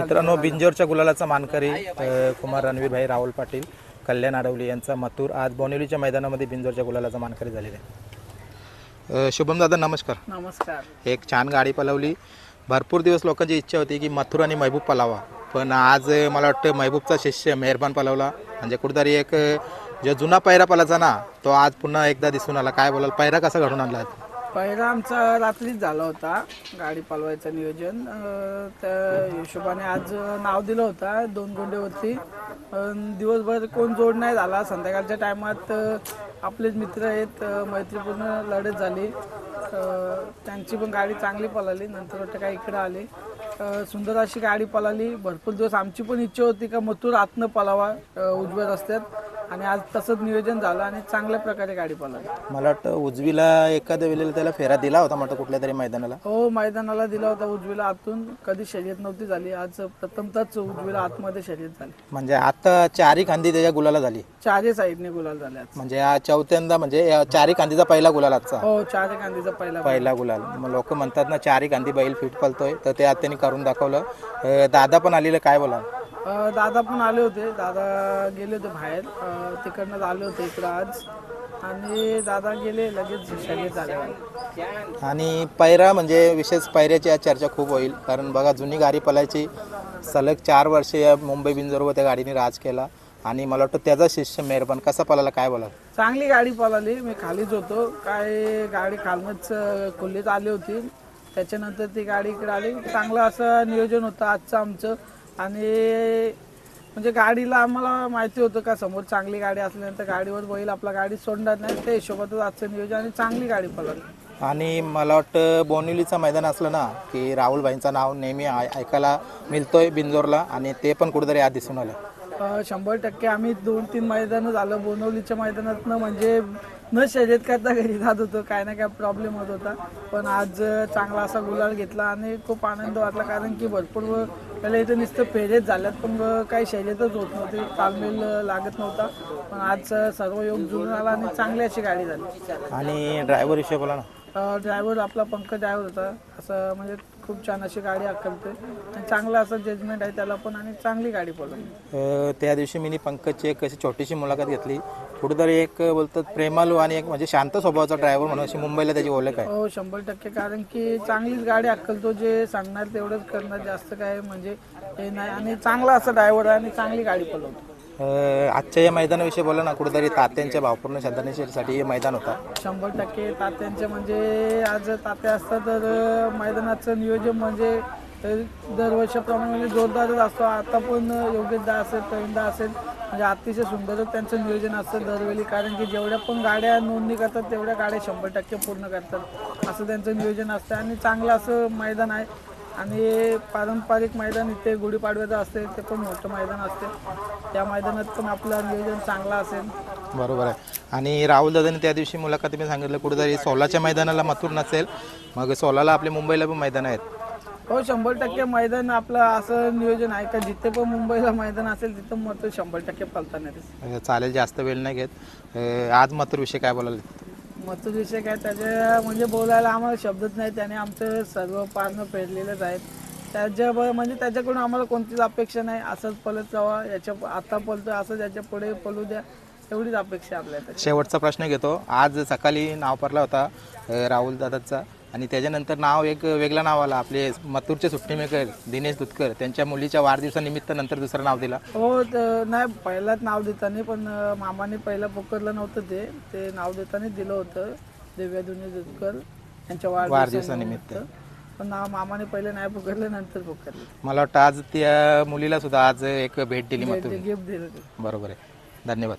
मित्रांनो बिंजोरच्या गुलालाचा मानकरी कुमार रणवीर भाई राहुल पाटील कल्याण आडवली यांचा मथुर आज बोनिवलीच्या मैदानामध्ये बिंजोरच्या गुलालाचा मानकरी झालेला आहे. शुभम दादा नमस्कार. नमस्कार. एक छान गाडी पलवली. भरपूर दिवस लोकांची इच्छा होती की मथुर आणि महबूब पलावा. पण आज मला वाटतं महबूबचा शिष्य मेहरबान पलवला. म्हणजे कुठेतरी एक जो जुना पैरा पलाचा ना तो आज पुन्हा एकदा दिसून आला. काय बोलाल? पैरा कसा घडून आणला? पहिला आमचा रात्रीच झाला होता. गाडी पालवायचं नियोजन. त्या हिशोबाने आज नाव दिलं होतं दोन गोंडेवरती. दिवसभर कोण जोड नाही झाला. संध्याकाळच्या टायमात आपलेच मित्र आहेत मैत्रीपूर्ण लढत झाली. त्यांची पण गाडी चांगली पळाली. नंतर वाटतं काय इकडे आली. सुंदर अशी गाडी पळाली. भरपूर दिवस आमची पण इच्छा होती का मथुर आतनं पळावा उजव्या रस्त्यात. आणि आज तसंच नियोजन झालं आणि चांगल्या प्रकारे गाडी पळाली मला वाटतं उजवीला एखाद्या वेळेला त्याला फेरा दिला होता म्हटलं कुठल्या तरी मैदानाला. हो मैदानाला दिला होता उजवीला आतून. कधी शर्यत नव्हती झाली. आज प्रथमतच उजवीला आतमध्ये शर्यत झाली. म्हणजे आता चारी खांदी त्याच्या गुलाला झाली. चारही साईडने गुलाल झाले आज. म्हणजे हा चौथ्यांदा म्हणजे या चारी कांदीचा पहिला गुलाल आजचा. हो चारही कांदीचा पहिला पहिला गुलाल. मग लोक म्हणतात ना चारी कांदी बैल फिट पलतोय तर ते आज त्यांनी करून दाखवलं. अं, दादा पण आलेलं काय बोला अं, दादा पण आले होते. दादा गेले होते बाहेर. अं, तिकडनं आले होते इकडं आज. आणि दादा गेले लगेच शर्यत झाले. आणि पैरा म्हणजे विशेष पैऱ्याची आज चर्चा खूप होईल. कारण बघा जुनी गाडी पलायची. सलग चार वर्षे या मुंबई बिंजोरवर त्या गाडीने राज केला. आणि मला वाटतं त्याचा शिष्य मेहरबान कसा पळाला काय बोला चांगली गाडी पळाली मी खालीच होतो. काय गाडी खालनच खोलीत आली होती. त्याच्यानंतर ती गाडी इकडे आली. चांगलं असं नियोजन होतं आजचं आमचं. आणि म्हणजे गाडीला आम्हाला माहिती होतं का समोर चांगली गाडी असल्यानंतर गाडीवर बैल आपला गाडी सोडणार नाही त्या हिशोबातच आजचं नियोजन आणि चांगली गाडी पळाली आणि मला वाटतं बोनिवलीचं मैदान असलं ना की राहुलभाईंचं नाव नेहमी ऐकायला मिळतोय बिंजोरला आणि ते पण कुठेतरी आज दिसून आलं. अ, शंभर टक्के आम्ही दोन तीन मैदानं झालं. बोनवलीच्या मैदानातनं म्हणजे न शर्यत करता घरी जात होतो काय ना काय प्रॉब्लेम होत होता. पण आज चांगला असा गुलाल घेतला आणि खूप आनंद वाटला कारण की भरपूर पहिला इथं नुसतं फेरेच झाल्यात पण काही शर्यतच होत नव्हती. तालमेल लागत नव्हता. पण आज सर्व योग जुळून आला आणि चांगली अशी गाडी झाली. आणि ड्रायव्हर विषय बोला ना. ड्रायव्हर आपला पंकज ड्रायव्हर होता. असं म्हणजे खूप छान अशी गाडी अक्कलते आणि चांगलं असं जजमेंट आहे त्याला पण आणि चांगली गाडी पडली. अ, त्या दिवशी मी पंकजची एक अशी छोटीशी मुलाखत घेतली. कुठेतरी एक बोलतात प्रेमालू आणि एक म्हणजे शांत स्वभावाचा ड्रायव्हर म्हणून अशी मुंबईला त्याची ओळख आहे. हो शंभर टक्के. कारण की चांगलीच गाडी अक्कलतो जे सांगणार तेवढंच करणार. जास्त काय म्हणजे हे नाही. आणि चांगला असा ड्रायव्हर आहे आणि चांगली गाडी पळवतो. अ, आजच्या या मैदानाविषयी बोला ना कुठेतरी तात्यांच्या भावपूर्ण श्रद्धांसाठी हे मैदान होता. शंभर टक्के तात्यांचे म्हणजे आज तात्या असतात तर मैदानाचं नियोजन म्हणजे दरवर्षाप्रमाणे म्हणजे जोरदारच असतो. आता पण योगेशदा असेल प्रवीणदा असेल म्हणजे अतिशय सुंदरच त्यांचं नियोजन असतं दरवेळी. कारण की जेवढ्या पण गाड्या नोंदणी करतात तेवढ्या गाड्या शंभर टक्के पूर्ण करतात. असं त्यांचं नियोजन असतं आणि चांगलं असं मैदान आहे. आणि पारंपरिक मैदान इथे गुढीपाडव्याचं असते ते पण मोठं मैदान असते. त्या मैदानात पण आपलं नियोजन चांगलं असेल. बरोबर आहे. आणि राहुल दादाने त्या दिवशी मुलाखतीमध्ये सांगितलं कुठेतरी सोलाच्या मैदानाला मथुर नसेल मग सोलाला आपल्या मुंबईला पण मैदान आहेत. हो शंभर टक्के मैदान आपलं असं नियोजन आहे का? जिथे पण मुंबईला मैदान असेल तिथं मग शंभर टक्के पलताना चालेल जास्त वेळ नाही घेत. अ, आज मथुर विषय काय बोलायला मथुर विषय काय त्याच्या म्हणजे बोलायला आम्हाला शब्दच नाही त्याने आमचं सर्व पारणं फेडलेलंच आहेत त्याच्या म्हणजे त्याच्याकडून आम्हाला कोणतीच अपेक्षा नाही असंच पलत जावा याच्या आता पलतो असं याच्यापुढे पलू द्या एवढीच अपेक्षा आहे आपल्या शेवटचा प्रश्न घेतो. आज सकाळी नाव पडला होता राहुल दादाचा. आणि त्याच्यानंतर नाव एक वेगळं नाव आला आपले मथुरचे सुट्टी मेकर दिनेश दुधकर त्यांच्या मुलीच्या वाढदिवसानिमित्त नंतर दुसरं नाव दिला. हो त- नाही पहिलाच नाव देताना पण मामाने पहिलं पुकारलं नव्हतं ते. ते नाव देताना दिलं होतं दिव्या दुनी दुधकर यांच्या वाढदिवसानिमित्त. पण नाव मामाने पहिले नाही पुकारलं नंतर पुकारलं. मला वाटतं आज त्या मुलीला सुद्धा आज एक भेट दिली गिफ्ट दिलं. बरोबर आहे. धन्यवाद.